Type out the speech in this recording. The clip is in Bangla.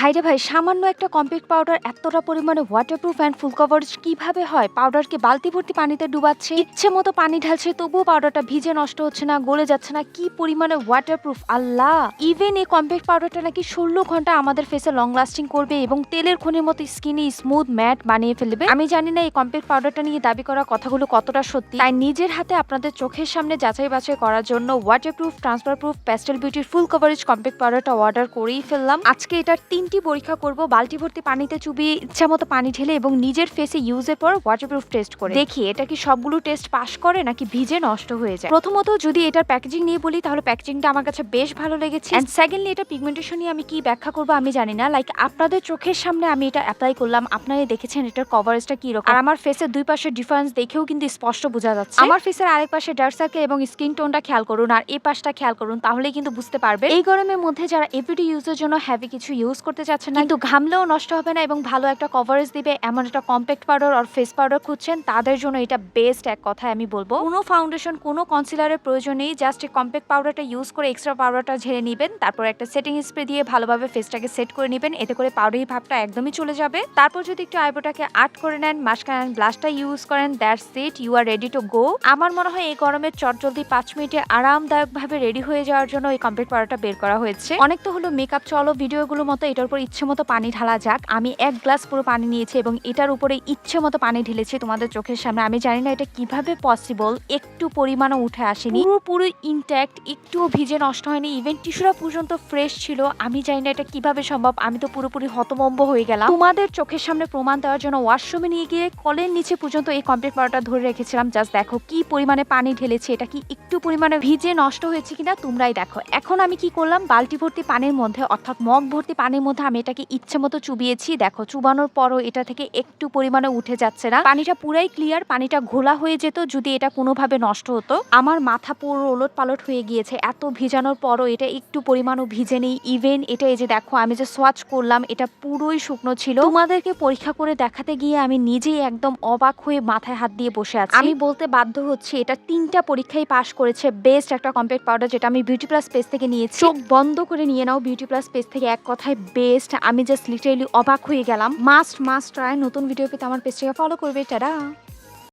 ভাইরে ভাই, সামান্য একটা কম্প্যাক্ট পাউডার এতটা পরিমাণে ওয়াটারপ্রুফ অ্যান্ড ফুল কভারেজ কীভাবে হয়? পাউডারকে বালতি ভর্তি পানিতে ডুবাচ্ছে, ইচ্ছে মতো পানি ঢালছে, তবুও পাউডারটা ভিজে নষ্ট হচ্ছে না, গলে যাচ্ছে না, কি পরিমাণে ওয়াটারপ্রুফ আল্লাহ! ইভেন এই কম্প্যাক্ট পাউডারটা নাকি ষোলো ঘণ্টা আমাদের ফেসে লং লাস্টিং করবে এবং তেলের খনির মতো স্কিনি স্মুথ ম্যাট বানিয়ে ফেলবে। আমি জানি না এই কম্প্যাক্ট পাউডারটা নিয়ে দাবি করা কথাগুলো কতটা সত্যি। তাই নিজের হাতে আপনাদের চোখের সামনে যাচাই বাছাই করার জন্য ওয়াটারপ্রুফ ট্রান্সফার প্রুফ প্যাস্টেল বিউটির ফুল কভারেজ কম্প্যাক্ট পাউডারটা অর্ডার করেই ফেললাম। আজকে এটার তিনটি পরীক্ষা করব, বালতি ভর্তি পানিতে চুবিয়ে ইচ্ছা মতো পানি ঢেলে এবং নিজের ফেসে ইউজের পর ওয়াটারপ্রুফ টেস্ট করে। দেখি, এটা কি সবগুলো টেস্ট পাস করে নাকি ভিজে নষ্ট হয়ে যায়? প্রথমত যদি এটার প্যাকেজিং নিয়ে বলি, তাহলে প্যাকেজিংটা আমার কাছে বেশ ভালো লেগেছে। এন্ড সেকেন্ডলি এটা পিগমেন্টেশন নিয়ে আমি কি ব্যাখ্যা করব আমি জানি না। লাইক আপনাদের চোখের সামনে আমি এটা অ্যাপ্লাই করলাম। আপনারা দেখেছেন এটার কভারেজটা কি রকম আর আমার ফেসের দুই পাশের ডিফারেন্স দেখেও কিন্তু স্পষ্ট বোঝা যাচ্ছে। আমার ফেসের আরেক পাশে ডার্ক সার্কেল এবং স্কিন টোনটা খেয়াল করুন, আর এই পাশটা খেয়াল করুন, তাহলেই কিন্তু বুঝতে পারবে এই গরমের মধ্যে যারা এভরিডে ইউজের জন্য হ্যাভি কিছু ইউজ করতে চাচ্ছেন না। কিন্তু ঘামলেও নষ্ট হবে না এবং ভালো একটা কভারেজ দিবে, এমন একটা কম্প্যাক্ট পাউডার আর ফেস পাউডার খুঁজছেন, তাদের জন্য এটা বেস্ট এক কথায় আমি বলব। কোনো ফাউন্ডেশন কোনো কনসিলারের প্রয়োজন নেই জাস্ট এই কম্প্যাক্ট পাউডারটা ইউজ করে এক্সট্রা পাউডারটা ঝেড়ে নেবেন, তারপর একটা সেটিং স্প্রে দিয়ে ভালোভাবে ফেসটাকে সেট করে নেবেন, এতে করে পাউডারি ভাবটা একদমই চলে যাবে। তারপর যদি একটু আইব্রোটাকে আর্ট করে নেন মাসকান ব্লাশটা ইউজ করেন that's it you are ready to go আমার মনে হয় এই গরমের চটজলদি পাঁচ মিনিটে আরামদায়কভাবে রেডি হয়ে যাওয়ার জন্য এই কমপ্লিট পাউডারটা বের করা হয়েছে। অনেক তো হলো মেকআপ চলো ভিডিওগুলো মতো, এটার উপর ইচ্ছে মতো পানি ঢালা যাক। আমি এক গ্লাস পুরো পানি নিয়েছি এবং এটার উপরে ইচ্ছে মতো পানি ঢেলেছি তোমাদের চোখের সামনে। আমি জানি না এটা কীভাবে পসিবল একটু পরিমাণও উঠে আসেনি। পুরোপুরি ইনট্যাক্ট একটুও ভিজে নষ্ট হয়নি। ইভেন টিস্যুরা পর্যন্ত ফ্রেশ ছিল। আমি জানি না এটা কীভাবে সম্ভব। আমি তো পুরোপুরি হতমম্ব হয়ে গেলাম। তোমাদের চোখের সামনে প্রমাণ দেওয়ার জন্য ওয়াশরুমে নিয়ে গিয়ে কলের নিচে পর্যন্ত এই কমপ্লিট পাউডারটা ধরে রেখেছিলাম। জাস্ট দেখো কি পরিমাণে পানি ঢেলেছে। এটা কি একটু পরিমাণে ভিজে নষ্ট হয়েছে কিনা তোমরাই দেখো। এখন আমি কি করলাম? বালতি ভর্তি পানির মধ্যে, অর্থাৎ মগ ভর্তি পানির মধ্যে আমি এটাকে ইচ্ছে মতো চুবিয়েছি। দেখো, চুবানোর পরও এটা থেকে একটু পরিমাণে উঠে যাচ্ছে না। পানিটা পুরাই ক্লিয়ার পানিটা ঘোলা হয়ে যেত যদি এটা কোনোভাবে নষ্ট হতো। আমার মাথা পুরো ওলট পালট হয়ে গিয়েছে। এত ভিজানোর পরও এটা একটু পরিমাণও ভিজে নেই। ইভেন এটা এই যে দেখো, আমি যে সোয়াচ করলাম, এটা পুরোই শুকনো ছিল। তোমাদেরকে পরীক্ষা করে দেখাতে গিয়ে আমি নিজেই একদম অবাক হয়ে মাথায় হাত দিয়ে বসে আছি। আমি বলতে বাধ্য হচ্ছি, এটা তিনটা পরীক্ষায় পাশ করেছে। বেস্ট একটা কম্প্যাক্ট পাউডার যেটা আমি বিউটি প্লাস পেজ থেকে নিয়েছি। চোখ বন্ধ করে নিয়ে নাও বিউটি প্লাস পেজ থেকে। এক কথায় বেস্ট আমি জাস্ট লিটারেলি অবাক হয়ে গেলাম। মাস্ট মাস্ট ট্রাই নতুন ভিডিও পেতে আমার পেজটাকে ফলো করবে, টাটা।